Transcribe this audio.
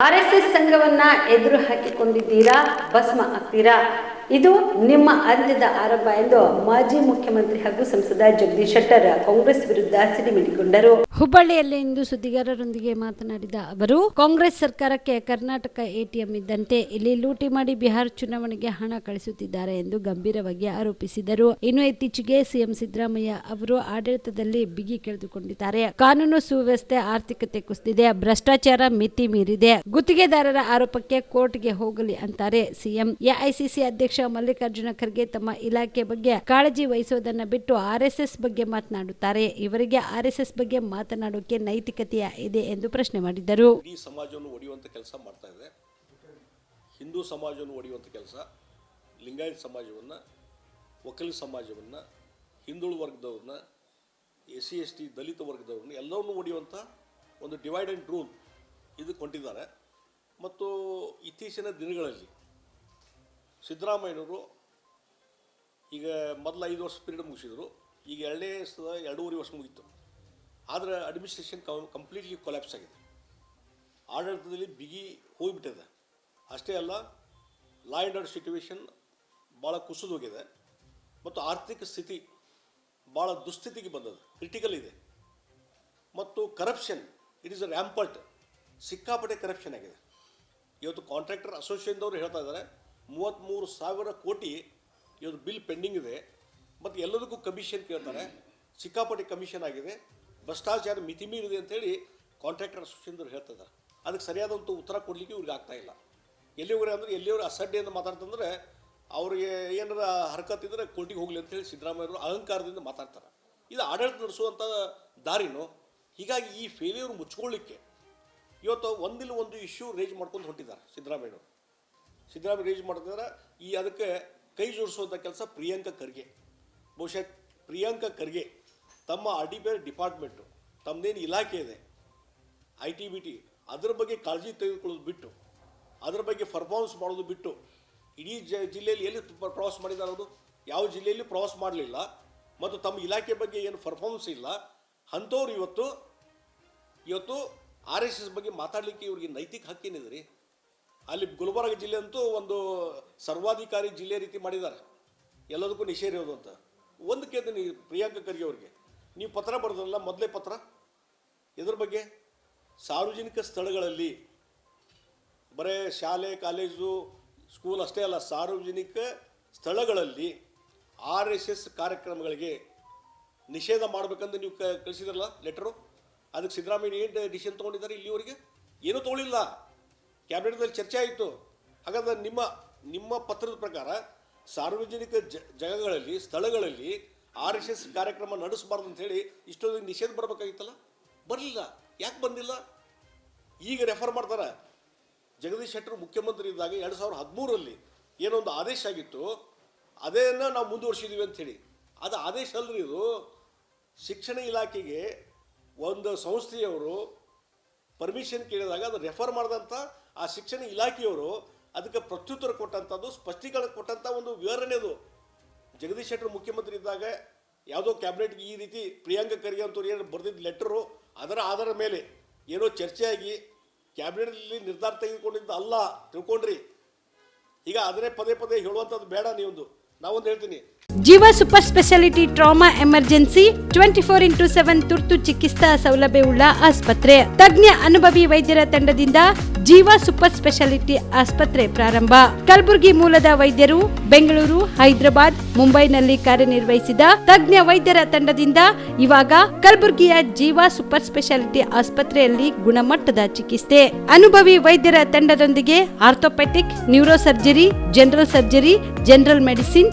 R S S ಸಂಘವನ್ನ ಎದುರು ಹಾಕಿಕೊಂಡಿದ್ದೀರಾ? ಭಸ್ಮ ಆಗ್ತೀರಾ? ಇದು ನಿಮ್ಮ ಅಂತ್ಯದ ಆರಂಭ ಎಂದು ಮಾಜಿ ಮುಖ್ಯಮಂತ್ರಿ ಹಾಗೂ ಸಂಸದ ಜಗದೀಶ್ ಶೆಟ್ಟರ್ ಕಾಂಗ್ರೆಸ್ ವಿರುದ್ಧ ಸಿಡಿಮಿಡಿಗೊಂಡರು ಹುಬ್ಬಳ್ಳಿಯಲ್ಲಿಂದು ಸುದ್ದಿಗಾರರೊಂದಿಗೆ ಮಾತನಾಡಿದ ಅವರು, ಕಾಂಗ್ರೆಸ್ ಸರ್ಕಾರಕ್ಕೆ ಕರ್ನಾಟಕ ಎಟಿಎಂ ಇದ್ದಂತೆ ಇಲ್ಲಿ ಲೂಟಿ ಮಾಡಿ ಬಿಹಾರ್ ಚುನಾವಣೆಗೆ ಹಣ ಕಳಿಸುತ್ತಿದ್ದಾರೆ ಎಂದು ಗಂಭೀರವಾಗಿ ಆರೋಪಿಸಿದರು. ಇನ್ನು ಇತ್ತೀಚೆಗೆ ಸಿಎಂ ಸಿದ್ದರಾಮಯ್ಯ ಅವರು ಆಡಳಿತದಲ್ಲಿ ಬಿಗಿ ಕಳೆದುಕೊಂಡಿದ್ದಾರೆ. ಕಾನೂನು ಸುವ್ಯವಸ್ಥೆ ಆರ್ಥಿಕತೆ ಕುಸಿದಿದೆ, ಭ್ರಷ್ಟಾಚಾರ ಮಿತಿ ಮೀರಿದೆ. ಗುತ್ತಿಗೆದಾರರ ಆರೋಪಕ್ಕೆ ಕೋರ್ಟ್ಗೆ ಹೋಗಲಿ ಅಂತಾರೆ ಸಿಎಂ ಎಐಸಿಸಿ ಅಧ್ಯಕ್ಷ ಮಲ್ಲಿಕಾರ್ಜುನ ಖರ್ಗೆ ತಮ್ಮ ಇಲಾಖೆ ಬಗ್ಗೆ ಕಾಳಜಿ ವಹಿಸೋದನ್ನ ಬಿಟ್ಟು ಆರ್ಎಸ್ಎಸ್ ಬಗ್ಗೆ ಮಾತನಾಡುತ್ತಾರೆ. ಇವರಿಗೆ ಆರ್ಎಸ್ಎಸ್ ಬಗ್ಗೆ ಮಾತನಾಡೋಕೆ ನೈತಿಕತೆಯ ಇದೆ ಎಂದು ಪ್ರಶ್ನೆ ಮಾಡಿದ್ದರು. ಸಮಾಜವನ್ನು ಒಡೆಯುವಂತ ಕೆಲಸ ಮಾಡ್ತಾ ಇದೆ. ಹಿಂದೂ ಸಮಾಜವನ್ನು ಒಡೆಯುವಂತ ಕೆಲಸ, ಲಿಂಗಾಯತ ಸಮಾಜವನ್ನು ಒಕ್ಕಲಿಗ ಸಮಾಜವನ್ನು ಹಿಂದುಳ ವರ್ಗದವ್ರನ್ನ, ಎಸ್ ಸಿ, ಎಸ್ ಟಿ, ದಲಿತ ವರ್ಗದವ್ರನ್ನ ಎಲ್ಲವನ್ನು ಒಡೆಯುವಂಥ ಒಂದು ಡಿವೈಡ್ ಆ್ಯಂಡ್ ರೂಲ್ ಇದು ಕೊಟ್ಟಿದ್ದಾರೆ. ಮತ್ತು ಇತ್ತೀಚಿನ ದಿನಗಳಲ್ಲಿ ಸಿದ್ದರಾಮಯ್ಯನವರು ಈಗ ಮೊದಲು ಐದು ವರ್ಷ ಪೀರಿಯಡ್ ಮುಗಿಸಿದ್ರು. ಈಗ ಎರಡನೇ ಸಲ ಎರಡೂವರೆ ವರ್ಷ ಮುಗೀತು. ಆದರೆ ಅಡ್ಮಿನಿಸ್ಟ್ರೇಷನ್ ಕಂಪ್ಲೀಟ್ಲಿ ಕೊಲ್ಯಾಪ್ಸ್ ಆಗಿದೆ. ಆಡಳಿತದಲ್ಲಿ ಬಿಗಿ ಹೋಗಿಬಿಟ್ಟಿದೆ. ಅಷ್ಟೇ ಅಲ್ಲ ಲಾ ಆ್ಯಂಡ್ ಆರ್ಡರ್ ಸಿಚುವೇಶನ್ ಭಾಳ ಕುಸಿದು ಹೋಗಿದೆ. ಮತ್ತು ಆರ್ಥಿಕ ಸ್ಥಿತಿ ಭಾಳ ದುಸ್ಥಿತಿಗೆ ಬಂದದ್ದು. ಕ್ರಿಟಿಕಲ್ ಇದೆ. ಮತ್ತು corruption it is a rampant ಸಿಕ್ಕಾಪಟ್ಟೆ ಕರಪ್ಷನ್ ಆಗಿದೆ. ಇವತ್ತು ಕಾಂಟ್ರಾಕ್ಟರ್ ಅಸೋಸಿಯೇಷನ್ದವರು ಹೇಳ್ತಾ ಇದ್ದಾರೆ ಮೂವತ್ತ್ಮೂರು ಸಾವಿರ ಕೋಟಿ ಇವತ್ತು ಬಿಲ್ ಪೆಂಡಿಂಗ್ ಇದೆ. ಮತ್ತು ಎಲ್ಲದಕ್ಕೂ ಕಮಿಷನ್ ಕೇಳ್ತಾರೆ. ಸಿಕ್ಕಾಪಟ್ಟೆ ಕಮಿಷನ್ ಆಗಿದೆ. ಭ್ರಷ್ಟಾಚಾರ ಮಿತಿ ಮೀರಿದೆ ಅಂತೇಳಿ ಕಾಂಟ್ರಾಕ್ಟರ್ ಅಸೋಸಿಯೇಷನ್ದವ್ರು ಹೇಳ್ತದೆ ಅದಕ್ಕೆ ಸರಿಯಾದಂಥ ಉತ್ತರ ಕೊಡಲಿಕ್ಕೆ ಇವ್ರಿಗೆ ಆಗ್ತಾ ಇಲ್ಲ. ಎಲ್ಲಿವರೆ ಅಂದರೆ ಎಲ್ಲಿಯವರು ಅಸಡ್ಡೆಯಿಂದ ಮಾತಾಡ್ತಂದ್ರೆ ಅವ್ರಿಗೆ ಏನಾರ ಹರಕತ್ ಇದ್ರೆ ಕೋರ್ಟಿಗೆ ಹೋಗಲಿ ಅಂತೇಳಿ ಸಿದ್ದರಾಮಯ್ಯವರು ಅಹಂಕಾರದಿಂದ ಮಾತಾಡ್ತಾರೆ. ಇದು ಆಡಳಿತ ನಡೆಸುವಂಥ ದಾರಿನೂ ಹೀಗಾಗಿ ಈ ಫೇಲಿಯರ್ ಮುಚ್ಕೊಳ್ಳಿಕ್ಕೆ ಇವತ್ತು ಒಂದಿಲ್ಲ ಒಂದು ಇಶ್ಯೂ ರೇಜ್ ಮಾಡ್ಕೊಂಡು ಹೊಂಟಿದ್ದಾರೆ ಸಿದ್ದರಾಮಯ್ಯವರು. ಸಿದ್ದರಾಮಯ್ಯ ರೇಜ್ ಮಾಡಿದ್ರೆ ಈ ಅದಕ್ಕೆ ಕೈ ಜೋಡಿಸುವಂಥ ಕೆಲಸ ಪ್ರಿಯಾಂಕ ಖರ್ಗೆ. ಬಹುಶಃ ಪ್ರಿಯಾಂಕ ಖರ್ಗೆ ತಮ್ಮ ಆರ್ ಡಿ ಪಿ ಡಿಪಾರ್ಟ್ಮೆಂಟು ತಮ್ಮದೇನು ಇಲಾಖೆ ಇದೆ, ಐ ಟಿ ಬಿ ಟಿ, ಅದರ ಬಗ್ಗೆ ಕಾಳಜಿ ತೆಗೆದುಕೊಳ್ಳೋದು ಬಿಟ್ಟು, ಅದರ ಬಗ್ಗೆ ಪರ್ಫಾರ್ಮೆನ್ಸ್ ಮಾಡೋದು ಬಿಟ್ಟು, ಇಡೀ ಜ ಜಿಲ್ಲೆಯಲ್ಲಿ ಎಲ್ಲಿ ಪ್ರ- ಪ್ರವಾಸ ಮಾಡಿದ್ದಾರೆ ಅವರು? ಯಾವ ಜಿಲ್ಲೆಯಲ್ಲಿ ಪ್ರವಾಸ ಮಾಡಲಿಲ್ಲ ಮತ್ತು ತಮ್ಮ ಇಲಾಖೆ ಬಗ್ಗೆ ಏನು ಪರ್ಫಾರ್ಮೆನ್ಸ್ ಇಲ್ಲ. ಅಂಥವ್ರು ಇವತ್ತು ಇವತ್ತು ಆರ್ ಎಸ್ ಎಸ್ ಬಗ್ಗೆ ಮಾತಾಡಲಿಕ್ಕೆ ಇವ್ರಿಗೆ ನೈತಿಕ ಹಕ್ಕೇನಿದೆ ರೀ? ಅಲ್ಲಿ ಗುಲ್ಬರ್ಗ ಜಿಲ್ಲೆ ಅಂತೂ ಒಂದು ಸರ್ವಾಧಿಕಾರಿ ಜಿಲ್ಲೆ ರೀತಿ ಮಾಡಿದ್ದಾರೆ. ಎಲ್ಲದಕ್ಕೂ ನಿಷೇಧ ಇರೋದು ಅಂತ. ಒಂದು ಕೇಳ್ತೀನಿ ಪ್ರಿಯಾಂಕ ಖರ್ಗೆ ಅವರಿಗೆ. ನೀವು ಪತ್ರ ಬರೆದ್ರಲ್ಲ, ಮೊದಲೇ ಪತ್ರ? ಇದ್ರ ಬಗ್ಗೆ ಸಾರ್ವಜನಿಕ ಸ್ಥಳಗಳಲ್ಲಿ ಬರೇ ಶಾಲೆ, ಕಾಲೇಜು, ಸ್ಕೂಲ್ ಅಷ್ಟೇ ಅಲ್ಲ, ಸಾರ್ವಜನಿಕ ಸ್ಥಳಗಳಲ್ಲಿ ಆರ್ ಎಸ್ ಎಸ್ ಕಾರ್ಯಕ್ರಮಗಳಿಗೆ ನಿಷೇಧ ಮಾಡಬೇಕಂತ ನೀವು ಕಳಿಸಿದ್ರಲ್ಲ ಲೆಟರು ಅದಕ್ಕೆ ಸಿದ್ದರಾಮಯ್ಯ ಏನು ಡಿಸಿಷನ್ ತೊಗೊಂಡಿದ್ದಾರೆ ಇಲ್ಲಿವರೆಗೆ? ಏನೂ ತೊಗೊಳಿಲ್ಲ. ಕ್ಯಾಬಿನೆಟ್ದಲ್ಲಿ ಚರ್ಚೆ ಆಯಿತು. ಹಾಗಾದ್ರೆ ನಿಮ್ಮ ನಿಮ್ಮ ಪತ್ರದ ಪ್ರಕಾರ ಸಾರ್ವಜನಿಕ ಜ, ಜಾಗಗಳಲ್ಲಿ, ಸ್ಥಳಗಳಲ್ಲಿ ಆರ್ ಎಸ್ ಎಸ್ ಕಾರ್ಯಕ್ರಮ ನಡೆಸಬಾರ್ದು ಅಂತೇಳಿ ಇಷ್ಟೊಂದು ನಿಷೇಧ ಬರಬೇಕಾಗಿತ್ತಲ್ಲ? ಬರಲಿಲ್ಲ. ಯಾಕೆ ಬಂದಿಲ್ಲ? ಈಗ ರೆಫರ್ ಮಾಡ್ತಾರೆ. ಜಗದೀಶ್ ಶೆಟ್ಟರು ಮುಖ್ಯಮಂತ್ರಿ ಇದ್ದಾಗ ಎರಡು ಸಾವಿರದ ಹದಿಮೂರರಲ್ಲಿ ಏನೊಂದು ಆದೇಶ ಆಗಿತ್ತು. ಅದೇನ ನಾವು ಮುಂದುವರ್ಸಿದ್ದೀವಿ ಅಂಥೇಳಿ ಅದು ಆದೇಶ ಅಲ್ಲರಿ ಇದು. ಶಿಕ್ಷಣ ಇಲಾಖೆಗೆ ಒಂದು ಸಂಸ್ಥೆಯವರು ಪರ್ಮಿಷನ್ ಕೇಳಿದಾಗ ಅದು ರೆಫರ್ ಮಾಡಿದಂಥ ಆ ಶಿಕ್ಷಣ ಇಲಾಖೆಯವರು ಅದಕ್ಕೆ ಪ್ರತ್ಯುತ್ತರ ಕೊಟ್ಟಂಥದ್ದು, ಸ್ಪಷ್ಟೀಕರಣ ಕೊಟ್ಟಂಥ ಒಂದು ವಿವರಣೆ ಅದು. ಜಗದೀಶ್ ಶೆಟ್ಟರ್ ಮುಖ್ಯಮಂತ್ರಿ ಇದ್ದಾಗ ಯಾವುದೋ ಕ್ಯಾಬಿನೆಟ್ಗೆ ಈ ರೀತಿ ಪ್ರಿಯಾಂಕ ಖರ್ಗೆ ಅಂತವ್ರು ಏನು ಬರೆದಿದ್ದ ಲೆಟರು ಅದರ ಆಧಾರ ಮೇಲೆ ಏನೋ ಚರ್ಚೆಯಾಗಿ ಕ್ಯಾಬಿನೆಟ್ನಲ್ಲಿ ನಿರ್ಧಾರ ತೆಗೆದುಕೊಂಡಿದ್ದು ಅಲ್ಲ, ತಿಳ್ಕೊಂಡ್ರಿ. ಈಗ ಅದನ್ನೇ ಪದೇ ಪದೇ ಹೇಳುವಂಥದ್ದು ಬೇಡ ನೀವೊಂದು. ನಾವೊಂದು ಹೇಳ್ತೀನಿ Jeeva super speciality trauma emergency twenty four into seven ತುರ್ತು ಚಿಕಿತ್ಸಾ ಸೌಲಭ್ಯವುಳ್ಳ ಆಸ್ಪತ್ರೆ. ತಜ್ಞ ಅನುಭವಿ ವೈದ್ಯರ ತಂಡದಿಂದ ಜೀವ ಸೂಪರ್ ಸ್ಪೆಷಾಲಿಟಿ ಆಸ್ಪತ್ರೆ ಪ್ರಾರಂಭ. ಕಲಬುರಗಿ ಮೂಲದ ವೈದ್ಯರು ಬೆಂಗಳೂರು, ಹೈದರಾಬಾದ್, ಮುಂಬೈನಲ್ಲಿ ಕಾರ್ಯನಿರ್ವಹಿಸಿದ ತಜ್ಞ ವೈದ್ಯರ ತಂಡದಿಂದ ಇವಾಗ ಕಲಬುರಗಿಯ ಜೀವ ಸೂಪರ್ ಸ್ಪೆಷಾಲಿಟಿ ಆಸ್ಪತ್ರೆಯಲ್ಲಿ ಗುಣಮಟ್ಟದ ಚಿಕಿತ್ಸೆ. ಅನುಭವಿ ವೈದ್ಯರ ತಂಡದೊಂದಿಗೆ orthopaedic neuro surgery general surgery, general medicine